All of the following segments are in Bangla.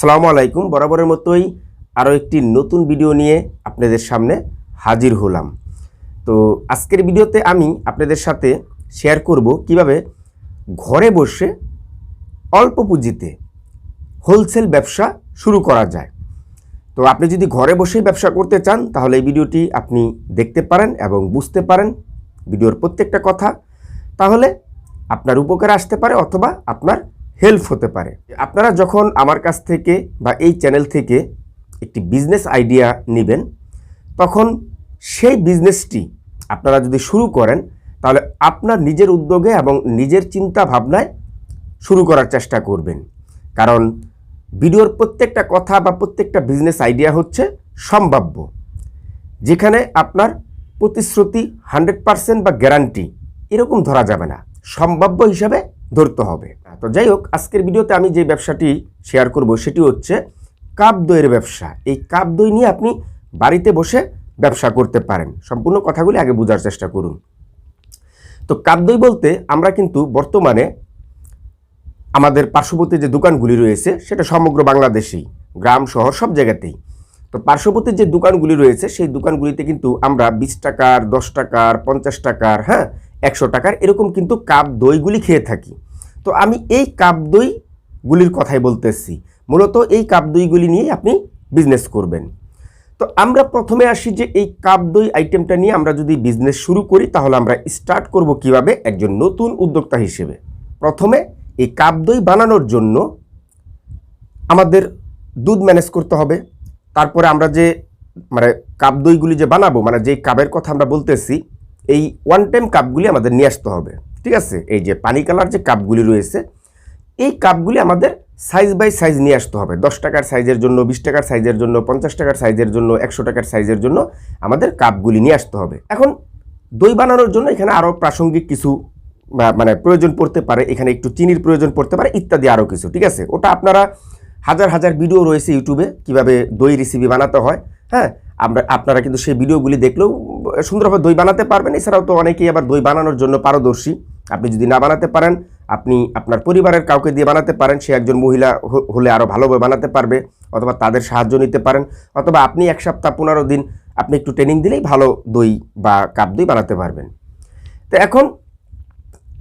আসসালামু আলাইকুম। বরাবরের মতোই আরও একটি নতুন ভিডিও নিয়ে আপনাদের সামনে হাজির হলাম। তো আজকের ভিডিওতে আমি আপনাদের সাথে শেয়ার করব কীভাবে ঘরে বসে অল্প পুঁজিতে হোলসেল ব্যবসা শুরু করা যায়। তো আপনি যদি ঘরে বসেই ব্যবসা করতে চান, তাহলে এই ভিডিওটি আপনি দেখতে পারেন এবং বুঝতে পারেন ভিডিওর প্রত্যেকটা কথা। তাহলে আপনার উপকারে আসতে পারে অথবা আপনার হেল্প হতে পারে। আপনারা যখন আমার কাছ থেকে বা এই চ্যানেল থেকে একটি বিজনেস আইডিয়া নেবেন, তখন সেই বিজনেসটি আপনারা যদি শুরু করেন, তাহলে আপনার নিজের উদ্যোগে এবং নিজের চিন্তা ভাবনায় শুরু করার চেষ্টা করবেন। কারণ ভিডিওর প্রত্যেকটা কথা বা প্রত্যেকটা বিজনেস আইডিয়া হচ্ছে সম্ভাব্য, যেখানে আপনার প্রতিশ্রুতি হান্ড্রেড পারসেন্ট বা গ্যারান্টি এরকম ধরা যাবে না। সম্ভাব্য হিসাবে ধরতে হবে। তো যাই হোক আজকের ভিডিওতে আমি যে ব্যবসাটি শেয়ার করব সেটি হচ্ছে কাপ দইয়ের ব্যবসা। এই কাপ দই নিয়ে আপনি বাড়িতে বসে ব্যবসা করতে পারেন। সম্পূর্ণ কথাগুলি আগে বোঝার চেষ্টা করুন। তো কাপ দই বলতে আমরা কিন্তু বর্তমানে আমাদের পার্শ্ববর্তী যে দোকানগুলি রয়েছে, সেটা সমগ্র বাংলাদেশেই, গ্রাম শহর সব জায়গাতেই। তো পার্শ্ববর্তী যে দোকানগুলি রয়েছে, সেই দোকানগুলিতে কিন্তু আমরা বিশ টাকার, দশ টাকার, পঞ্চাশ টাকার হ্যাঁ একশো টাকার এরকম কিন্তু কাপ দইগুলি খেয়ে থাকি। তো আমি এই কাপ দইগুলির কথাই বলতেছি। মূলত এই কাপ দইগুলি নিয়ে আপনি বিজনেস করবেন। তো আমরা প্রথমে আসি যে এই কাপ দই আইটেমটা নিয়ে আমরা যদি বিজনেস শুরু করি, তাহলে আমরা স্টার্ট করব কীভাবে? একজন নতুন উদ্যোক্তা হিসেবে। প্রথমে এই কাপ দই বানানোর জন্য আমাদের দুধ ম্যানেজ করতে হবে। তারপরে আমরা যে মানে কাপ দইগুলি যে বানাবো মানে যেই কাপের কথা আমরা বলতেছি, এই ওয়ান টাইম কাপগুলি আমাদের নিয়ে আসতে হবে। ঠিক আছে? এই যে পানি কালার যে কাপগুলি রয়েছে, এই কাপগুলি আমাদের সাইজ বাই সাইজ নিয়ে আসতে হবে। দশ টাকার সাইজের জন্য, বিশ টাকার সাইজের জন্য, পঞ্চাশ টাকার সাইজের জন্য, একশো টাকার সাইজের জন্য আমাদের কাপগুলি নিয়ে আসতে হবে। এখন দই বানানোর জন্য এখানে আরও প্রাসঙ্গিক কিছু মানে প্রয়োজন পড়তে পারে, এখানে একটু চিনির প্রয়োজন পড়তে পারে, ইত্যাদি আরও কিছু, ঠিক আছে? ওটা আপনারা হাজার হাজার ভিডিও রয়েছে ইউটিউবে, কীভাবে দই রেসিপি বানাতে হয় হ্যাঁ? আমরা, আপনারা কিন্তু সেই ভিডিওগুলি দেখলেও সুন্দরভাবে দই বানাতে পারবেন। এছাড়াও তো অনেকেই আবার দই বানানোর জন্য পারদর্শী। আপনি যদি না বানাতে পারেন, আপনি আপনার পরিবারের কাউকে দিয়ে বানাতে পারেন, সে একজন মহিলা হলে আরও ভালোভাবে বানাতে পারবে, অথবা তাদের সাহায্য নিতে পারেন, অথবা আপনি এক সপ্তাহ, পনেরো দিন আপনি একটু ট্রেনিং দিলেই ভালো দই বা কাপ দই বানাতে পারবেন। তো এখন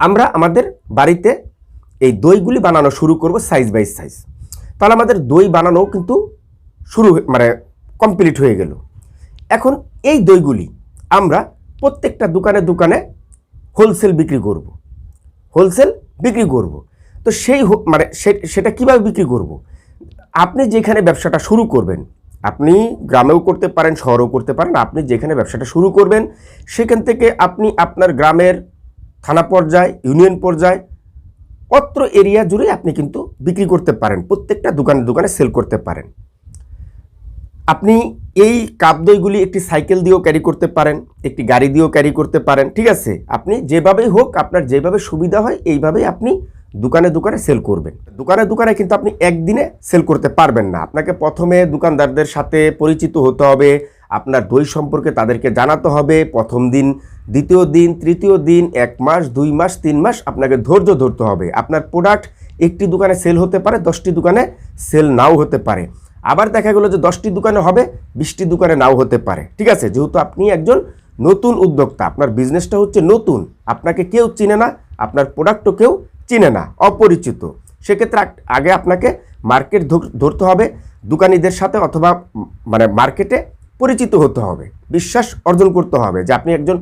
আমরা আমাদের বাড়িতে এই দইগুলি বানানো শুরু করব সাইজ বাই সাইজ তাহলে আমাদের দই বানানো কিন্তু শুরু মানে কমপ্লিট হয়ে গেল। এখন এই দইগুলি আমরা প্রত্যেকটা দোকানে দোকানে হোলসেল বিক্রি করব। হোলসেল বিক্রি করব। তো সেই মানে সেটা কীভাবে বিক্রি করব? আপনি যেখানে ব্যবসাটা শুরু করবেন, আপনি গ্রামেও করতে পারেন, শহরেও করতে পারেন, আপনি যেখানে ব্যবসাটা শুরু করবেন, সেখান থেকে আপনি আপনার গ্রামের থানা পর্যায়, ইউনিয়ন পর্যায়, অত্র এরিয়া জুড়ে আপনি কিন্তু বিক্রি করতে পারেন। প্রত্যেকটা দোকানে দোকানে সেল করতে পারেন। আপনি এই কাপ দইগুলি একটি সাইকেল দিয়েও ক্যারি করতে পারেন, একটি গাড়ি দিয়েও ক্যারি করতে পারেন, ঠিক আছে? আপনি যেভাবেই হোক, আপনার যেভাবে সুবিধা হয়, এইভাবেই আপনি দোকানে দোকানে সেল করবেন। দোকানে দোকানে কিন্তু আপনি একদিনে সেল করতে পারবেন না। আপনাকে প্রথমে দোকানদারদের সাথে পরিচিত হতে হবে, আপনার দই সম্পর্কে তাদেরকে জানাতে হবে, প্রথম দিন, দ্বিতীয় দিন, তৃতীয় দিন, এক মাস, দুই মাস, তিন মাস আপনাকে ধৈর্য ধরতে হবে। আপনার প্রোডাক্ট একটি দোকানে সেল হতে পারে, দশটি দোকানে সেল নাও হতে পারে। আবার দেখা গেলো যে দশটি দোকানে হবে, বিশটি দোকানে নাও হতে পারে। ঠিক আছে? যেহেতু আপনি একজন নতুন উদ্যোক্তা, আপনার বিজনেসটা হচ্ছে নতুন, আপনাকে কেউ চিনে না, আপনার প্রোডাক্টও কেউ চিনে না, অপরিচিত। সেক্ষেত্রে আগে আপনাকে মার্কেট ধরতে হবে, দোকানিদের সাথে অথবা মানে মার্কেটে পরিচিত হতে হবে। বিশ্বাস অর্জন করতে হবে যে আপনি একজন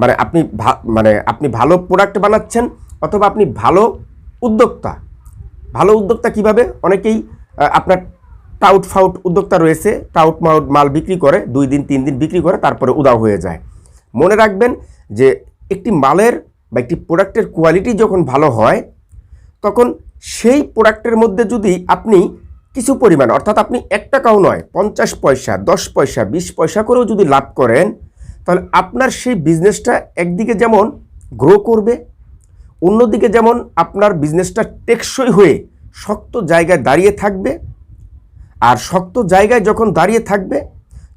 মানে আপনি মানে আপনি ভালো প্রোডাক্ট বানাচ্ছেন অথবা আপনি ভালো উদ্যোক্তা। ভালো উদ্যোক্তা কীভাবে? অনেকেই আপনার টাউট ফাউট উদ্যোক্তা রয়েছে, টাউট মাউট মাল বিক্রি করে, দুই দিন, তিন দিন বিক্রি করে তারপরে উদাও হয়ে যায়। মনে রাখবেন যে একটি মালের বা একটি প্রোডাক্টের কোয়ালিটি যখন ভালো হয়, তখন সেই প্রোডাক্টের মধ্যে যদি আপনি কিছু পরিমাণ, অর্থাৎ আপনি এক টাকাও নয়, পঞ্চাশ পয়সা, দশ পয়সা, বিশ পয়সা করেও যদি লাভ করেন, তাহলে আপনার সেই বিজনেসটা একদিকে যেমন গ্রো করবে, অন্যদিকে যেমন আপনার বিজনেসটা টেকসই হয়ে শক্ত জায়গায় দাঁড়িয়ে থাকবে আর শক্ত জায়গায় যখন দাঁড়িয়ে থাকবে,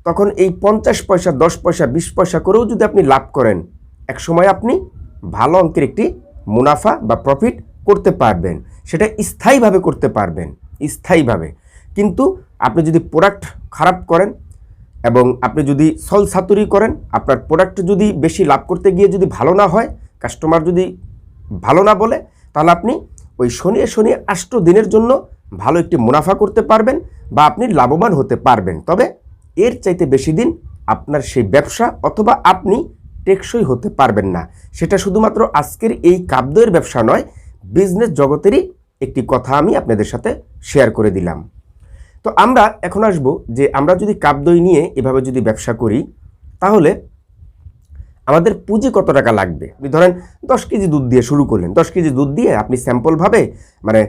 তখন এই পঞ্চাশ পয়সা, দশ পয়সা, বিশ পয়সা করেও যদি আপনি লাভ করেন, এক সময় আপনি ভালো অঙ্কের একটি মুনাফা বা প্রফিট করতে পারবেন। সেটা স্থায়ীভাবে করতে পারবেন, স্থায়ীভাবে। কিন্তু আপনি যদি প্রোডাক্ট খারাপ করেন এবং আপনি যদি সল সাতুরি করেন, আপনার প্রোডাক্ট যদি বেশি লাভ করতে গিয়ে যদি ভালো না হয় কাস্টমার যদি ভালো না বলে, তাহলে আপনি ওই শনি শনি আষ্ট দিনের জন্য ভালো একটি মুনাফা করতে পারবেন বা আপনি লাভবান হতে পারবেন। তবে এর চাইতে বেশি দিন আপনার সেই ব্যবসা অথবা আপনি টেকসই হতে পারবেন না। সেটা শুধুমাত্র আজকের এই কাব্যের ব্যবসা নয় বিজনেস জগতেরই একটি কথা আমি আপনাদের সাথে শেয়ার করে দিলাম। তো আমরা এখন আসব যে আমরা যদি কাপ দই নিয়ে এভাবে যদি ব্যবসা করি, তাহলে আমাদের পুঁজি কত টাকা লাগবে? আপনি ধরেন দশ কেজি দুধ দিয়ে শুরু করলেন। দশ কেজি দুধ দিয়ে আপনি স্যাম্পলভাবে মানে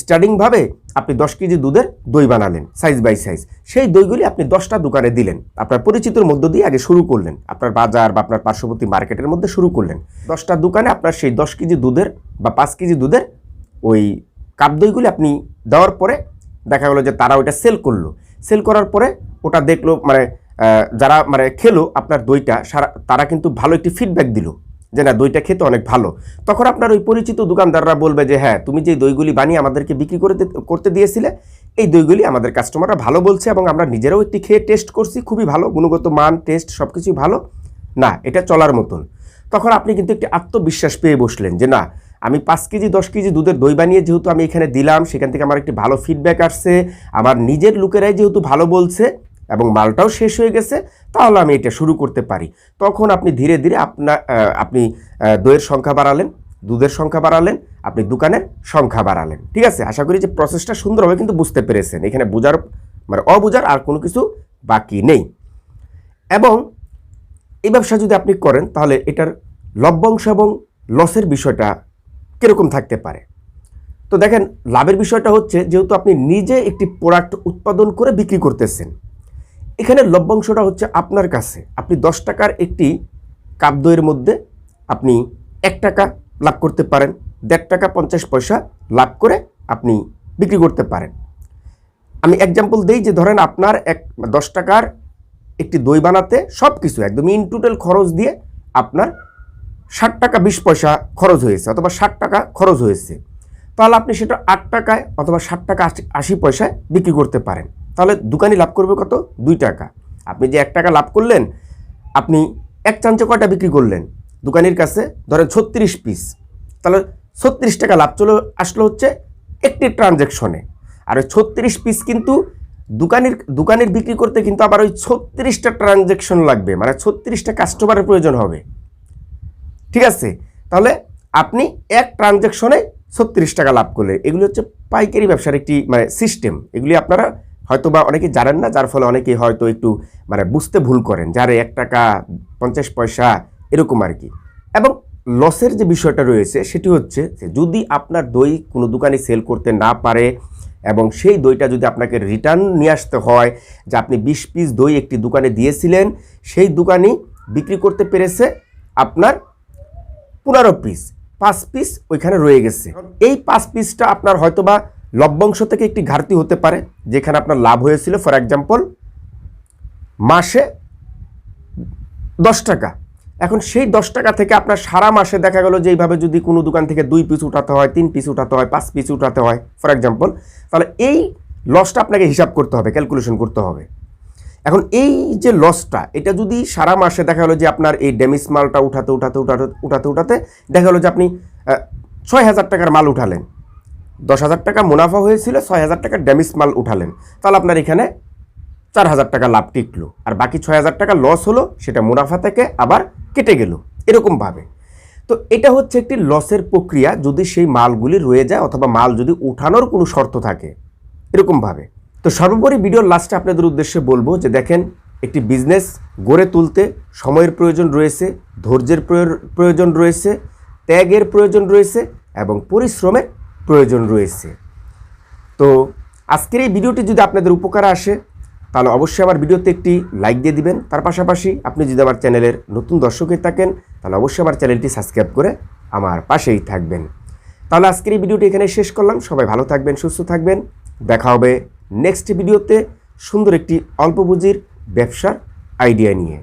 স্টার্টিংভাবে আপনি দশ কেজি দুধের দই বানালেন সাইজ বাই সাইজ সেই দইগুলি আপনি দশটা দোকানে দিলেন। আপনার পরিচিতর মধ্য দিয়ে আগে শুরু করলেন। আপনার বাজার বা আপনার পার্শ্ববর্তী মার্কেটের মধ্যে শুরু করলেন। দশটা দোকানে আপনার সেই দশ কেজি দুধের বা পাঁচ কেজি দুধের ওই কাপ দইগুলি আপনি দেওয়ার পরে দেখা গেলো যে তারা ওইটা সেল করল। সেল করার পরে ওটা দেখল মানে যারা মানে খেলো আপনার দইটা, সারা তারা কিন্তু ভালো একটি ফিডব্যাক দিল যে না, দইটা খেতে অনেক ভালো। তখন আপনার ওই পরিচিত দোকানদাররা বলবে যে হ্যাঁ তুমি যে দইগুলি বানিয়ে আমাদেরকে বিক্রি করে করতে দিয়েছিলে, এই দইগুলি আমাদের কাস্টমাররা ভালো বলছে এবং আমরা নিজেরাও একটি খেয়ে টেস্ট করছি, খুবই ভালো, গুণগত মান টেস্ট সব কিছুই ভালো। না, এটা চলার মতন। তখন আপনি কিন্তু একটি আত্মবিশ্বাস পেয়ে বসলেন যে, না, আমি পাঁচ কেজি, দশ কেজি দুধের দই বানিয়ে যেহেতু আমি এখানে দিলাম, সেখান থেকে আমার একটি ভালো ফিডব্যাক আসছে, আমার নিজের লোকেরাই যেহেতু ভালো বলছে এবং মালটাও শেষ হয়ে গেছে, তাহলে আমি এটা শুরু করতে পারি। তখন আপনি ধীরে ধীরে আপনার আপনি দইয়ের সংখ্যা বাড়ালেন, দুধের সংখ্যা বাড়ালেন, আপনি দোকানের সংখ্যা বাড়ালেন। ঠিক আছে? আশা করি যে প্রসেসটা সুন্দরভাবে কিন্তু বুঝতে পেরেছেন। এখানে বোঝার মানে অবোঝার আর কোনো কিছু বাকি নেই। এবং এই ব্যবসা যদি আপনি করেন, তাহলে এটার লভ্যাংশ এবং লসের বিষয়টা কীরকম থাকতে পারে? তো দেখেন, লাভের বিষয়টা হচ্ছে, যেহেতু আপনি নিজে একটি প্রোডাক্ট উৎপাদন করে বিক্রি করতেছেন এখানে লভ্যাংশটা হচ্ছে আপনার কাছে। আপনি দশ টাকার একটি কাপ দইয়ের মধ্যে আপনি এক টাকা লাভ করতে পারেন, দেড় টাকা পঞ্চাশ পয়সা লাভ করে আপনি বিক্রি করতে পারেন। আমি এক্সাম্পল দিই যে ধরেন আপনার এক দশ টাকার একটি দই বানাতে সব কিছু একদম ইন টোটাল খরচ দিয়ে আপনার ষাট টাকা বিশ পয়সা খরচ হয়েছে অথবা ষাট টাকা খরচ হয়েছে। তাহলে আপনি সেটা আট টাকায় অথবা ষাট টাকা আশি পয়সায় বিক্রি করতে পারেন। তাহলে দোকানি লাভ করবে কত? দুই টাকা। আপনি যে এক টাকা লাভ করলেন, আপনি এক চামচে কয়টা বিক্রি করলেন? দোকানির কাছে ধরেন ছত্রিশ পিস। তাহলে ছত্রিশ টাকা লাভ চলে আসলো হচ্ছে একটি ট্রানজ্যাকশনে আর ওই ছত্রিশ পিস কিন্তু দোকানের দোকানের বিক্রি করতে কিন্তু আবার ওই ছত্রিশটা ট্রানজ্যাকশন লাগবে। মানে ছত্রিশটা কাস্টমারের প্রয়োজন হবে। ঠিক আছে? তাহলে আপনি এক ট্রানজ্যাকশনে ছত্রিশ টাকা লাভ করলেন। এগুলি হচ্ছে পাইকারি ব্যবসার একটি মানে সিস্টেম এগুলি আপনারা হয়তো বা অনেকে জানেন না, যার ফলে অনেকেই হয়তো একটু মানে বুঝতে ভুল করেন যারে এক টাকা পঞ্চাশ পয়সা, এরকম আর কি। এবং লসের যে বিষয়টা রয়েছে, সেটি হচ্ছে যে, যদি আপনার দই কোনো দোকানে সেল করতে না পারে এবং সেই দইটা যদি আপনাকে রিটার্ন নিয়ে আসতে হয়, যে আপনি বিশ পিস দই একটি দোকানে দিয়েছিলেন, সেই দোকানই বিক্রি করতে পেরেছে আপনার পনেরো পিস পাঁচ পিস ওইখানে রয়ে গেছে। এই পাঁচ পিসটা আপনার হয়তোবা লভ্যাংশ থেকে একটি ঘাটতি হতে পারে, যেখানে আপনার লাভ হয়েছিল ফর এক্সাম্পল মাসে দশ টাকা। এখন সেই দশ টাকা থেকে আপনার সারা মাসে দেখা গেল যে এইভাবে যদি কোনো দোকান থেকে দুই পিস উঠাতে হয়, তিন পিস উঠাতে হয়, পাঁচ পিস উঠাতে হয় ফর এক্সাম্পল তাহলে এই লসটা আপনাকে হিসাব করতে হবে ক্যালকুলেশন করতে হবে। এখন এই যে লসটা এটা যদি সারা মাসে দেখা গেলো যে আপনার এই ড্যামিস মালটা উঠাতে উঠাতে উঠাতে উঠাতে উঠাতে দেখা গেলো যে আপনি ছয় হাজার টাকার মাল উঠালেন। দশ হাজার টাকা মুনাফা হয়েছিল, ছয় হাজার টাকা ড্যামিস মাল উঠালেন। তাহলে আপনার এখানে চার হাজার টাকা লাভ টিকলো। আর বাকি ছয় হাজার টাকা লস হলো, সেটা মুনাফা থেকে আবার কেটে গেল। এরকমভাবে তো এটা হচ্ছে একটি লসের প্রক্রিয়া, যদি সেই মালগুলি রয়ে যায় অথবা মাল যদি উঠানোর কোনো শর্ত থাকে। এরকমভাবে তো সর্বোপরি ভিডিওর লাস্টে আপনাদের উদ্দেশ্যে বলব যে দেখেন, একটি বিজনেস গড়ে তুলতে সময়ের প্রয়োজন রয়েছে, ধৈর্যের প্রয়োজন রয়েছে, ত্যাগের প্রয়োজন রয়েছে এবং পরিশ্রমের প্রয়োজন রয়েছে। তো আজকের এই ভিডিওটি যদি আপনাদের উপকার আসে, তাহলে অবশ্যই আমার ভিডিওতে একটি লাইক দিয়ে দিবেন। তার পাশাপাশি আপনি যদি আমার চ্যানেলের নতুন দর্শক হয়ে থাকেন, তাহলে অবশ্যই আমার চ্যানেলটি সাবস্ক্রাইব করে আমার পাশেই থাকবেন। তাহলে আজকের এই ভিডিওটি এখানে শেষ করলাম। সবাই ভালো থাকবেন, সুস্থ থাকবেন। দেখা হবে নেক্সট ভিডিওতে সুন্দর একটি অল্প পুঁজির ব্যবসার আইডিয়া নিয়ে।